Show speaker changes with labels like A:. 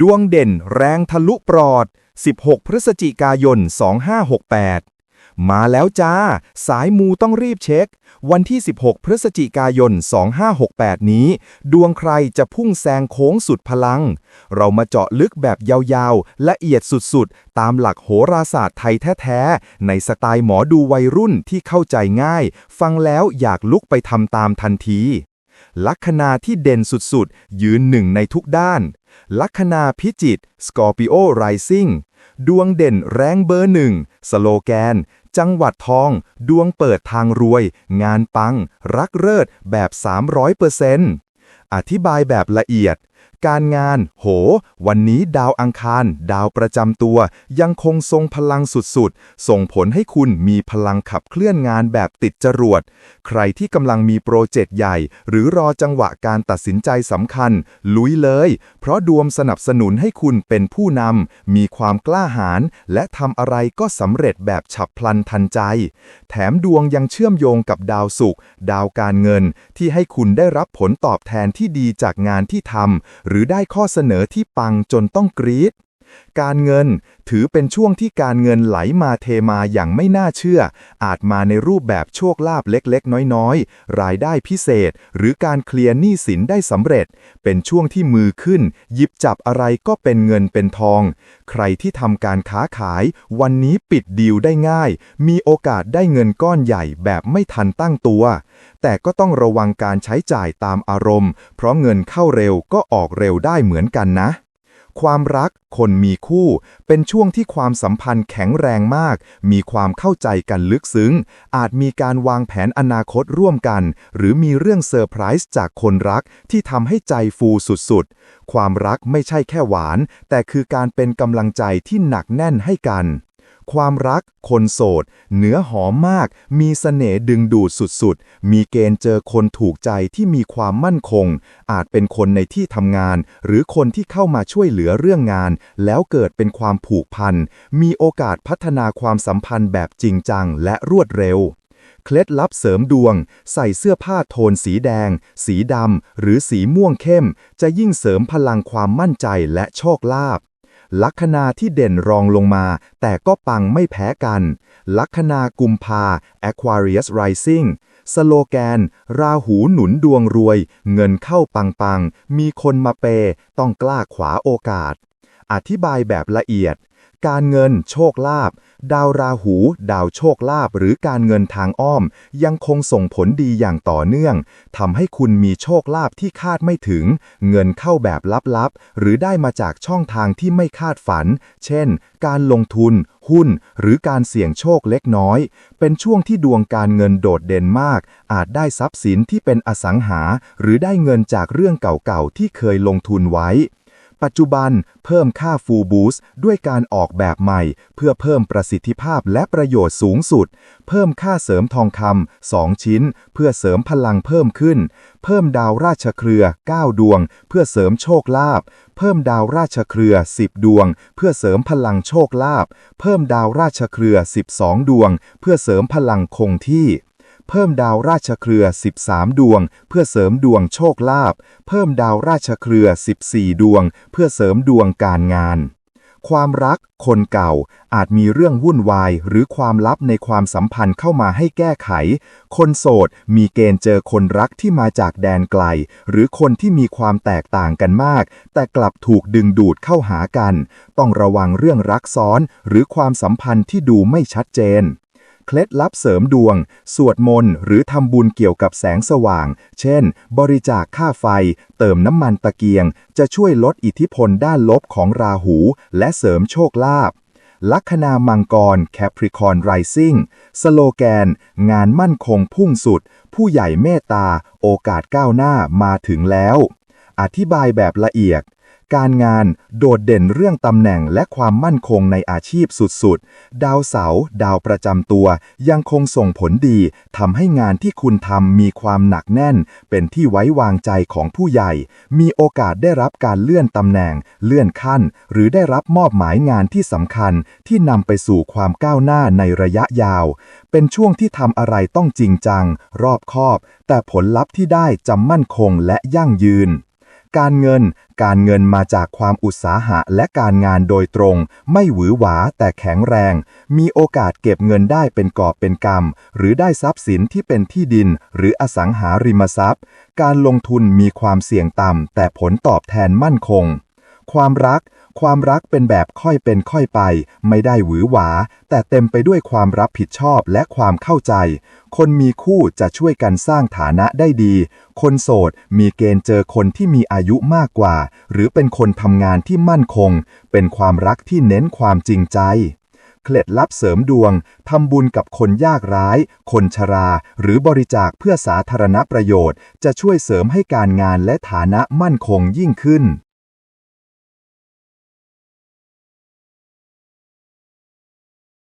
A: ดวงเด่นแรงทะลุปลอด 16 พฤศจิกายน 2568 มาแล้วจ้า สายมูต้องรีบเช็ค วันที่ 16 พฤศจิกายน 2568 นี้ ดวงใครจะพุ่งแซงโค้งสุดพลัง เรามาเจาะลึกแบบยาวๆ ละเอียดสุดๆ ตามหลักโหราศาสตร์ไทยแท้ๆ ในสไตล์หมอดูวัยรุ่นที่เข้าใจง่าย ฟังแล้วอยากลุกไปทำตามทันทีลัคนาที่เด่นสุดๆ ยืนหนึ่งในทุกด้าน ลัคนาพิจิต Scorpio Rising ดวงเด่นแรงเบอร์หนึ่ง สโลแกน จังหวัดทอง ดวงเปิดทางรวย งานปัง รักเลิศแบบ 300%อธิบายแบบละเอียด การงาน โห วันนี้ดาวอังคาร ดาวประจำตัว ยังคงทรงพลังสุดๆ ส่งผลให้คุณมีพลังขับเคลื่อนงานแบบติดจรวด ใครที่กำลังมีโปรเจกต์ใหญ่ หรือรอจังหวะการตัดสินใจสำคัญ ลุยเลย เพราะดวงสนับสนุนให้คุณเป็นผู้นำ มีความกล้าหาญ และทำอะไรก็สำเร็จแบบฉับพลันทันใจ แถมดวงยังเชื่อมโยงกับดาวศุกร์ ดาวการเงิน ที่ให้คุณได้รับผลตอบแทนที่ดีจากงานที่ทำหรือได้ข้อเสนอที่ปังจนต้องกรี๊ด การเงินถือเป็นช่วงที่การเงินไหลมาเทมาอย่างไม่น่าเชื่อ อาจมาในรูปแบบโชคลาภเล็กๆ น้อยๆ รายได้พิเศษ หรือการเคลียร์หนี้สินได้สำเร็จ เป็นช่วงที่มือขึ้น หยิบจับอะไรก็เป็นเงินเป็นทอง ใครที่ทำการค้าขาย วันนี้ปิดดีลได้ง่าย มีโอกาสได้เงินก้อนใหญ่แบบไม่ทันตั้งตัว แต่ก็ต้องระวังการใช้จ่ายตามอารมณ์ เพราะเงินเข้าเร็วก็ออกเร็วได้เหมือนกันนะ ความรัก คนมีคู่ เป็นช่วงที่ความสัมพันธ์แข็งแรงมาก มีความเข้าใจกันลึกซึ้ง อาจมีการวางแผนอนาคตร่วมกัน หรือมีเรื่องเซอร์ไพรส์จากคนรักที่ทำให้ใจฟูสุดๆ ความรักไม่ใช่แค่หวาน แต่คือการเป็นกำลังใจที่หนักแน่นให้กัน ความรัก คนโสด เนื้อหอมมาก มีเสน่ห์ดึงดูดสุดๆ มีเกณฑ์เจอคนถูกใจที่มีความมั่นคง อาจเป็นคนในที่ทำงาน หรือคนที่เข้ามาช่วยเหลือเรื่องงาน แล้วเกิดเป็นความผูกพัน มีโอกาสพัฒนาความสัมพันธ์แบบจริงจังและรวดเร็วเคล็ดลับเสริมดวง ใส่เสื้อผ้าโทนสีแดง สีดำ หรือสีม่วงเข้ม จะยิ่งเสริมพลังความมั่นใจและโชคลาภ ลัคนาที่เด่นรองลงมา แต่ก็ปังไม่แพ้กัน ลัคนากุมภา Aquarius Rising สโลแกน ราหูหนุนดวงรวย เงินเข้าปังปังๆมีคนมาเปย์ต้องกล้าขวาโอกาส อธิบายแบบละเอียด การเงินโชคลาภดาวราหู ดาวโชคลาภหรือการเงินทางอ้อม ยังคงส่งผลดีอย่างต่อเนื่องทำให้คุณมีโชคลาภที่คาดไม่ถึง เงินเข้าแบบลับๆ หรือได้มาจากช่องทางที่ไม่คาดฝัน เช่น การลงทุน หุ้น หรือการเสี่ยงโชคเล็กน้อย เป็นช่วงที่ดวงการเงินโดดเด่นมาก อาจได้ทรัพย์สินที่เป็นอสังหา หรือได้เงินจากเรื่องเก่าๆที่เคยลงทุนไว้ ปัจจุบันเพิ่มค่าฟูลบูสต์ด้วยการออกแบบใหม่ เพื่อเพิ่มประสิทธิภาพและประโยชน์สูงสุด เพิ่มค่าเสริมทองคำ2ชิ้น เพื่อเสริมพลังเพิ่มขึ้น เพิ่มดาวราชเครือ 9 ดวง เพื่อเสริมโชคลาภเพิ่มดาวราชเครือ 10 ดวง เพื่อเสริมพลังโชคลาภเพิ่มดาวราชเครือ 12 ดวง เพื่อเสริมพลังคงที่ เพิ่มดาวราชเครือ 13 ดวง เพื่อเสริมดวงโชคลาภ เพิ่มดาวราชเครือ 14 ดวง เพื่อเสริมดวงการงาน ความรัก คนเก่า อาจมีเรื่องวุ่นวาย หรือความลับในความสัมพันธ์เข้ามาให้แก้ไข คนโสด มีเกณฑ์เจอคนรักที่มาจากแดนไกล หรือคนที่มีความแตกต่างกันมาก แต่กลับถูกดึงดูดเข้าหากัน ต้องระวังเรื่องรักซ้อน หรือความสัมพันธ์ที่ดูไม่ชัดเจน เคล็ดลับเสริมดวง สวดมนต์หรือทำบุญเกี่ยวกับแสงสว่าง เช่น บริจาคค่าไฟ เติมน้ำมันตะเกียง จะช่วยลดอิทธิพลด้านลบของราหู และเสริมโชคลาภลัคนามังกร Capricorn Rising สโลแกน งานมั่นคงพุ่งสุด ผู้ใหญ่เมตตา โอกาสก้าวหน้ามาถึงแล้ว อธิบายแบบละเอียด การงานโดดเด่นเรื่องตำแหน่งและความมั่นคงในอาชีพสุดๆ ดาวเสาร์ดาวประจำตัว ยังคงส่งผลดีทำให้งานที่คุณทำมีความหนักแน่น เป็นที่ไว้วางใจของผู้ใหญ่ มีโอกาสได้รับการเลื่อนตำแหน่ง เลื่อนขั้น หรือได้รับมอบหมายงานที่สำคัญที่นำไปสู่ความก้าวหน้าในระยะยาว เป็นช่วงที่ทำอะไรต้องจริงจัง รอบคอบ แต่ผลลัพธ์ที่ได้จะมั่นคงและยั่งยืน การเงิน การเงินมาจากความอุตสาหะและการงานโดยตรง ไม่หวือหวาแต่แข็งแรง มีโอกาสเก็บเงินได้เป็นกอบเป็นกำหรือได้ทรัพย์สินที่เป็นที่ดิน หรืออสังหาริมทรัพย์ การลงทุนมีความเสี่ยงต่ำแต่ผลตอบแทนมั่นคง ความรัก ความรักเป็นแบบค่อยเป็นค่อยไป ไม่ได้หวือหวา แต่เต็มไปด้วยความรับผิดชอบและความเข้าใจ คนมีคู่จะช่วยกันสร้างฐานะได้ดี คนโสดมีเกณฑ์เจอคนที่มีอายุมากกว่า หรือเป็นคนทำงานที่มั่นคง เป็นความรักที่เน้นความจริงใจเคล็ดลับเสริมดวง ทำบุญกับคนยากร้าย คนชรา หรือบริจาคเพื่อสาธารณประโยชน์ จะช่วยเสริมให้การงานและฐานะมั่นคงยิ่งขึ้น